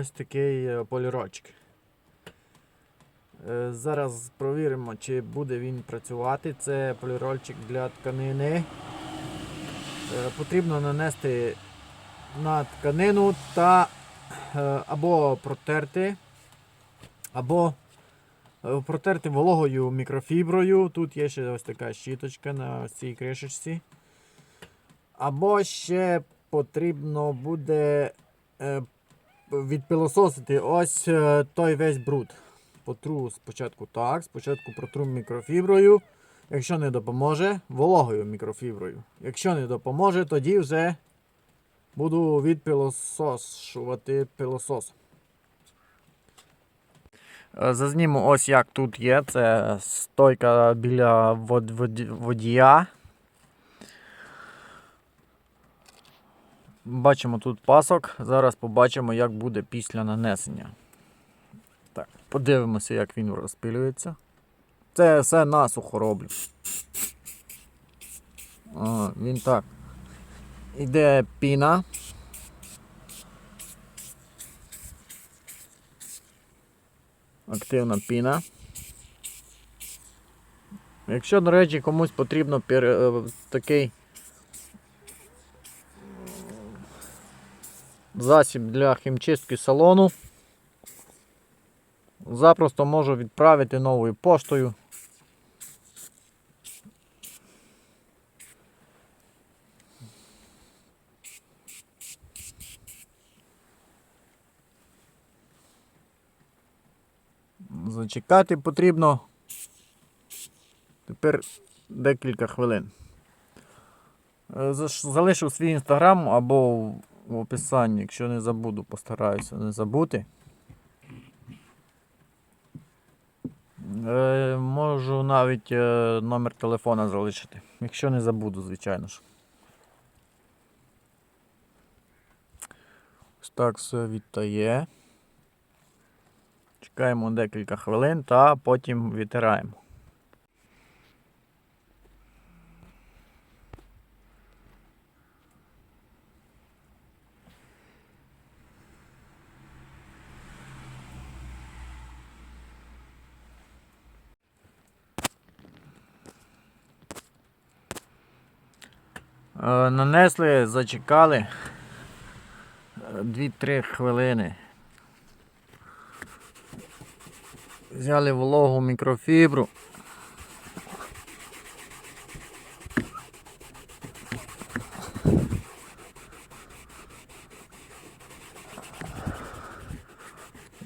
Ось такий е, полірочок. Е, Зараз провіримо, чи буде він працювати. Це полірольчик для тканини. Е, Потрібно нанести на тканину та або протерти, або протерти вологою мікрофіброю. Тут є ще ось така щіточка на цій кришечці. Або ще потрібно буде відпилососити ось е, той весь бруд. Потру спочатку так, спочатку протру мікрофіброю. Якщо не допоможе, вологою мікрофіброю. Якщо не допоможе, тоді вже буду відпилосошувати пилосос. Е, Зазніму ось як тут є. Це стойка біля вод- воді- водія. Бачимо тут пасок. Зараз побачимо, як буде після нанесення. Так, подивимося, як він розпилюється. Це все насухо роблю. Ага, він так. Іде піна. Активна піна. Якщо, до речі, комусь потрібно е, такий засіб для хімчистки салону. Запросто можу відправити новою поштою. Зачекати потрібно тепер декілька хвилин. Е, Залишу свій інстаграм або в- описанні, якщо не забуду, постараюся не забути. Е, можу навіть е, номер телефона залишити, якщо не забуду, звичайно ж. Так все відтає. Чекаємо декілька хвилин та потім відтираємо. Нанесли, зачекали 2-3 хвилини. Взяли вологу мікрофібру.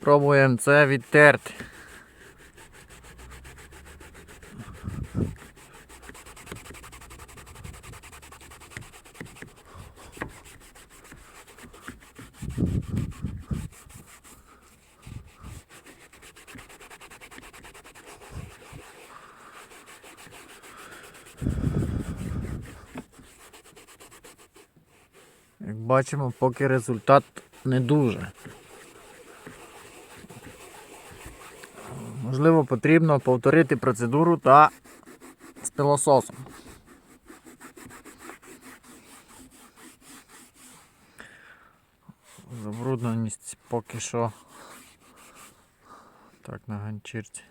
Пробуємо це відтерти. Як бачимо, поки результат не дуже. Можливо, потрібно повторити процедуру та з пилососом. Забрудненість поки що так на ганчірці.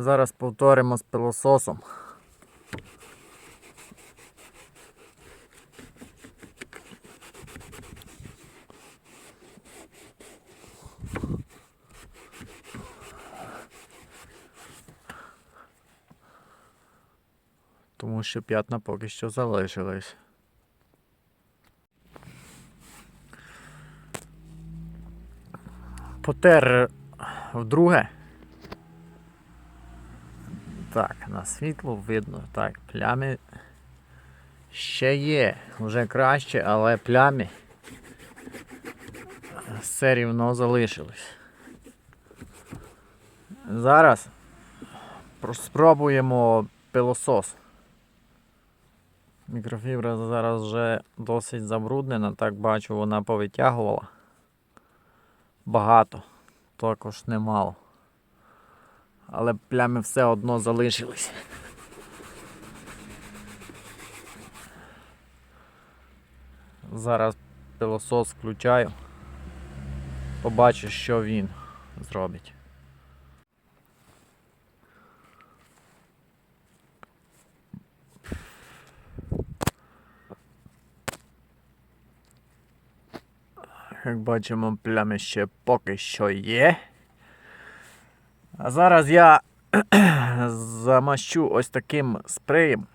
Зараз повторимо з пилососом. Тому що п'ятна поки що залишились. Потер вдруге. Так, на світло видно. Так, плями ще є. Вже краще, але плями все рівно залишились. Зараз Спробуємо пилосос. Мікрофібра зараз вже досить забруднена, так бачу, вона повитягувала. Багато, також немало. Але плями все одно залишились. Зараз пилосос включаю. Побачу, що він зробить. Як бачимо, плями ще поки що є. А зараз я замащу ось таким спреєм,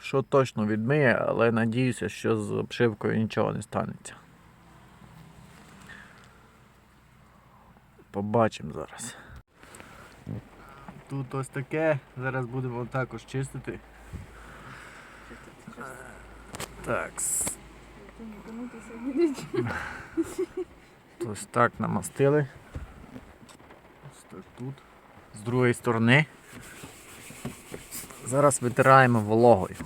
що точно відмиє, але надіюся, що з обшивкою нічого не станеться. Побачимо зараз. Тут ось таке, зараз будемо також чистити. Так, Ось так намастили. Ось так тут. З другої сторони. Зараз витираємо вологою.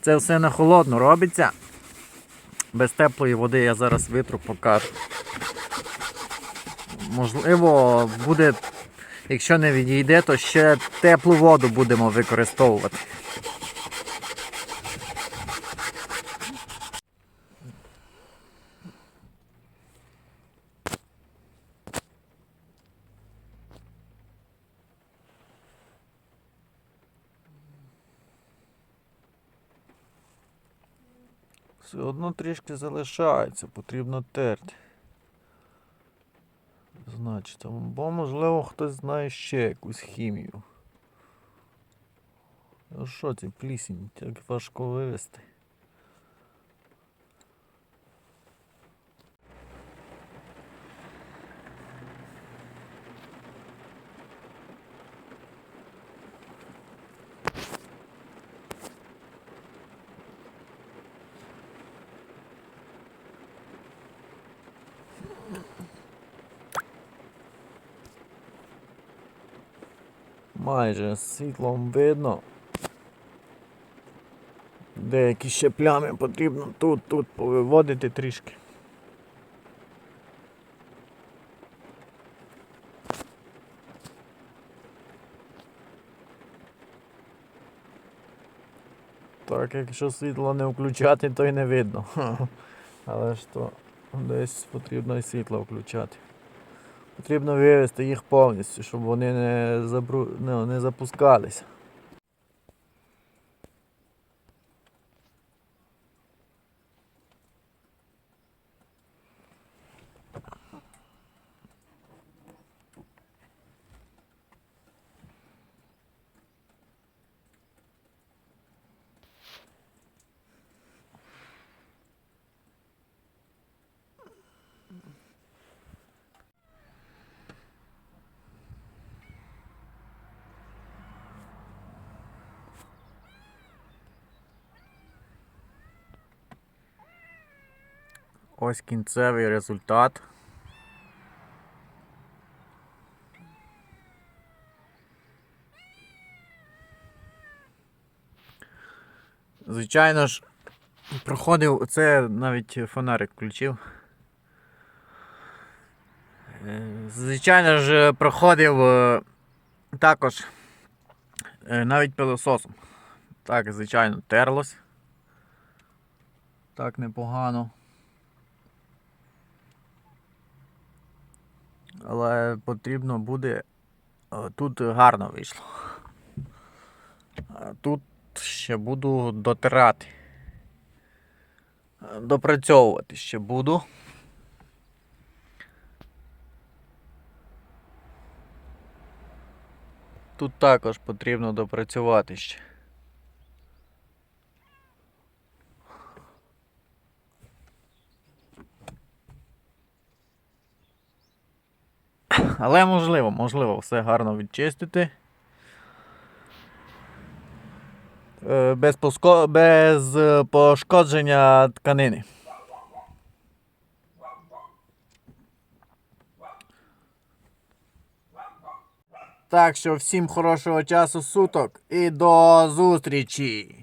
Це все на холодно робиться. Без теплої води я зараз витру покажу. Можливо, буде, якщо не відійде, то ще теплу воду будемо використовувати. Все одно трішки залишається, потрібно терти. Значить, бо можливо хтось знає ще якусь хімію. Ну що ці плісінь, так важко вивести. Майже світлом видно. Деякі ще плями потрібно тут, тут повиводити трішки. Так, якщо світло не включати, то й не видно. Але ж то десь потрібно і світло включати. Потрібно вивести їх повністю, щоб вони не, забру... не, не запускалися. Ось кінцевий результат. Звичайно ж, проходив, це навіть фонарик включив. Е, Звичайно ж, проходив е, також е, навіть пилососом. Так, звичайно, терлось. Так непогано. Але потрібно буде. Тут гарно вийшло. Тут ще буду дотирати. Е, Допрацьовувати ще буду. Тут також потрібно допрацювати ще. Але можливо, можливо, все гарно відчистити. Е, без, поско... Без пошкодження тканини. Так що всім хорошого часу суток і до зустрічі!